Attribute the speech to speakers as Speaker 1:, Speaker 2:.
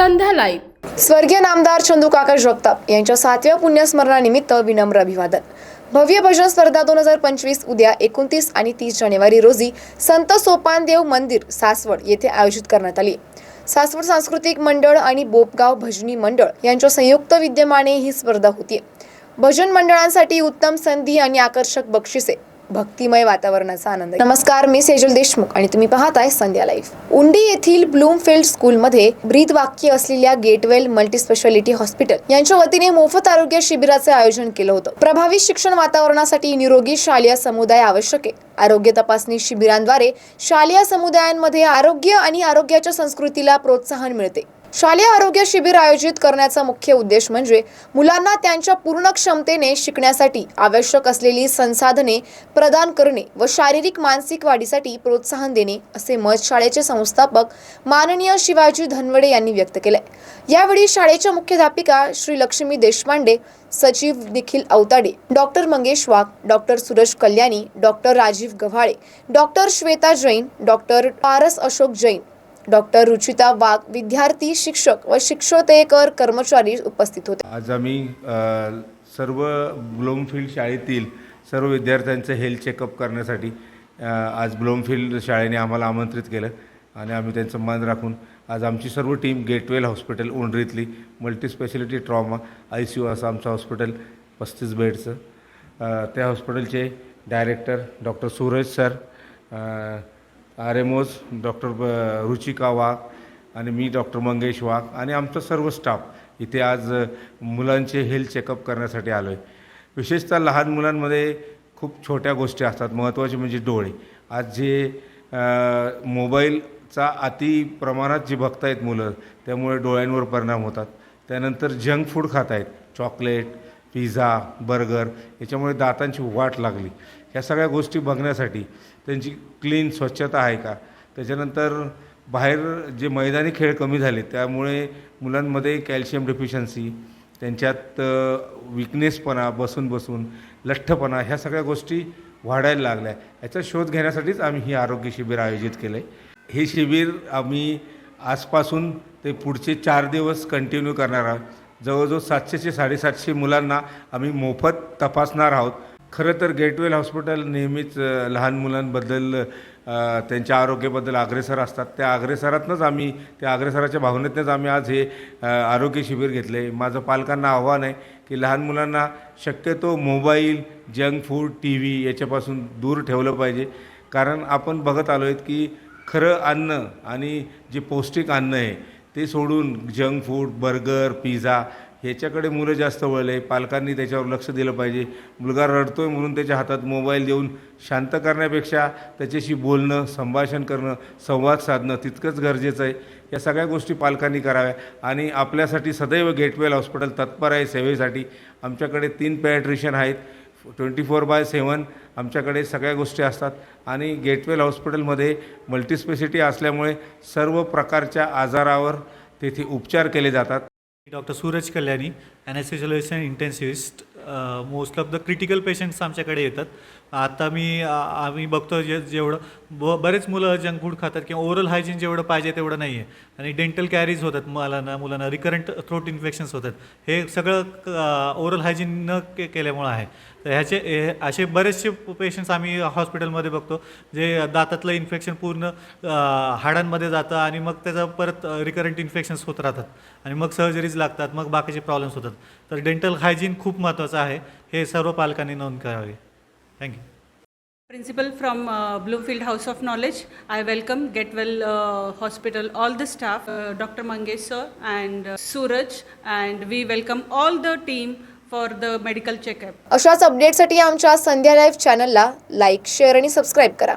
Speaker 1: Live
Speaker 2: स्वर्गीय नामदार चंदू काका जगताप यांच्या सातव्या पुण्यस्मरणानिमित्त विनम्र अभिवादन. भव्य भजन स्पर्धा दोन हजार पंचवीस उद्या एकोणतीस आणि तीस जानेवारी रोजी संत सोपानदेव मंदिर सासवड येथे आयोजित करण्यात आली. सासवड सांस्कृतिक मंडळ आणि बोपगाव भजनी मंडळ यांच्या संयुक्त विद्यमाने ही स्पर्धा होती. भजन मंडळांसाठी उत्तम संधी आणि आकर्षक बक्षिसे भक्तिमय वातावरणाचा आनंद नमस्कार मी सेजल देशमुख आणि तुम्ही पाहताय संध्या लाईफ उंडी येथील ब्लूमफिल्ड स्कूलमध्ये ब्रीद वाक्य असलेल्या गेटवेल मल्टी स्पेशालिटी हॉस्पिटल यांच्या वतीने मोफत आरोग्य शिबिराचे आयोजन केलं होतं. प्रभावी शिक्षण वातावरणासाठी निरोगी शालेय समुदाय आवश्यक आहे. आरोग्य तपासणी शिबिरांद्वारे शालेय समुदायांमध्ये आरोग्य आणि आरोग्याच्या संस्कृतीला प्रोत्साहन मिळते. शालेय आरोग्य शिबिर आयोजित करण्याचा मुख्य उद्देश म्हणजे मुलांना त्यांच्या पूर्ण क्षमतेने शिकण्यासाठी आवश्यक असलेली संसाधने प्रदान करणे व शारीरिक मानसिक वाढीसाठी प्रोत्साहन देणे असे मत शाळेचे संस्थापक माननीय शिवाजी धनवडे यांनी व्यक्त केले यावेळी शाळेच्या मुख्याध्यापिका श्री लक्ष्मी देशपांडे सचिव Nikhil Awatade doctor Mangesh Wagh doctor Suraj Kalyani doctor Rajiv Gavhale doctor Shweta Jain doctor Paras Ashok Jain doctor Ruchita Wagh विद्यार्थी शिक्षक व शिक्षोतेकर कर्मचारी उपस्थित होते.
Speaker 3: आज आम्ही सर्व ब्लोमफील्ड शाळेतील सर्व विद्यार्थ्यांचं हेल्थ चेकअप करण्यासाठी आज ब्लोमफील्ड शाळेने आम्हाला आमंत्रित केलं आणि आम्ही त्यांचं मान राखून आज आमची सर्व team Getwell hospital उंडरीतली multispeciality trauma I C U असं आमचं हॉस्पिटल पस्तीस बेडचं. त्या हॉस्पिटलचे director doctor Suraj sir R M ओज डॉक्टर ब- रुचिका वाघ आणि मी डॉक्टर मंगेश वाघ आणि आमचा सर्व स्टाफ इथे आज मुलांचे हेल्थ चेकअप करण्यासाठी आलो आहे विशेषतः लहान मुलांमध्ये खूप छोट्या गोष्टी असतात महत्त्वाचे म्हणजे डोळे. आज जे मोबाईलचा अति प्रमाणात जी बघतायत मुलं त्यामुळे डोळ्यांवर परिणाम होतात. त्यानंतर जंक फूड खात आहेत चॉकलेट पिझ्झा बर्गर याच्यामुळे दातांची वाट लागली. ह्या सगळ्या गोष्टी बघण्यासाठी त्यांची क्लीन स्वच्छता आहे का? त्याच्यानंतर बाहेर जे मैदानी खेळ कमी झाले त्यामुळे मुलांमध्ये कॅल्शियम डेफिशियन्सी त्यांच्यात विकनेसपणा बसून बसून लठ्ठपणा ह्या सगळ्या गोष्टी वाढायला लागल्या. याचा शोध घेण्यासाठीच आम्ही ही आरोग्य शिबिर आयोजित केलं आहे हे शिबिर आम्ही आजपासून ते पुढचे चार दिवस कंटिन्यू करणार आहोत. जवळजवळ सातशेचे साडेसातशे मुलांना आम्ही मोफत तपासणार आहोत. खरं तर गेटवेल हॉस्पिटल नेहमीच लहान मुलांबद्दल त्यांच्या आरोग्याबद्दल अग्रेसर असतात. त्या अग्रेसरातनंच आम्ही त्या अग्रेसराच्या भावनेतनंच आम्ही आज हे आरोग्य शिबिर घेतलं आहे माझं पालकांना आव्हान आहे की लहान मुलांना शक्यतो mobile junk food T V याच्यापासून दूर ठेवलं पाहिजे. कारण आपण बघत आलो आहेत की खरं अन्न आणि जे पौष्टिक अन्न आहे ते सोडून जंक फूड बर्गर पिझ्झा ह्याच्याकडे मुलं जास्त वळले. पालकांनी त्याच्यावर लक्ष दिलं पाहिजे. मुलगा रडतो आहे म्हणून त्याच्या हातात मोबाईल देऊन शांत करण्यापेक्षा त्याच्याशी बोलणं संभाषण करणं संवाद साधणं तितकंच गरजेचं आहे. या सगळ्या गोष्टी पालकांनी कराव्या. आणि आपल्यासाठी सदैव गेटवेल हॉस्पिटल तत्पर आहे सेवेसाठी. आमच्याकडे तीन पॅट्रिशियन आहेत. ट्वेंटी फोर बाय सेवन आमच्याकडे सगळ्या गोष्टी असतात. आणि गेटवेल हॉस्पिटलमध्ये मल्टीस्पेसिटी असल्यामुळे सर्व प्रकारच्या आजारावर तेथे उपचार केले जातात.
Speaker 4: Doctor Suraj Kalyani anaesthesiologist intensivist most of the critical patients आमच्याकडे येतात. आता मी आम्ही बघतो जे जेवढं ब बरेच मुलं जंक फूड खातात किंवा ओरल हायजीन जेवढं पाहिजे तेवढं नाही आहे आणि डेंटल कॅरीज होतात मुलांना मुलांना रिकरंट थ्रोट इन्फेक्शन्स होतात. हे सगळं ओरल हायजीन न के केल्यामुळं आहे. तर ह्याचे हे- असे बरेचसे पेशंट्स आम्ही हॉस्पिटलमध्ये बघतो जे दातातलं इन्फेक्शन पूर्ण हाडांमध्ये जातं आणि मग त्याचं परत रिकरंट इन्फेक्शन्स होत राहतात. आणि मग सर्जरीज लागतात मग बाकीचे प्रॉब्लेम्स होतात. तर डेंटल हायजीन खूप महत्त्वाचं आहे. हे सर्व पालकांनी नोंद करावी.
Speaker 1: Thank you principal from Bluefield house of knowledge I welcome get well hospital all the staff doctor Mangesh sir and Suraj and we welcome all the team for the medical checkup
Speaker 2: अशाच अपडेटसाठी आमच्या Sandhya live चॅनलला like share आणि subscribe करा.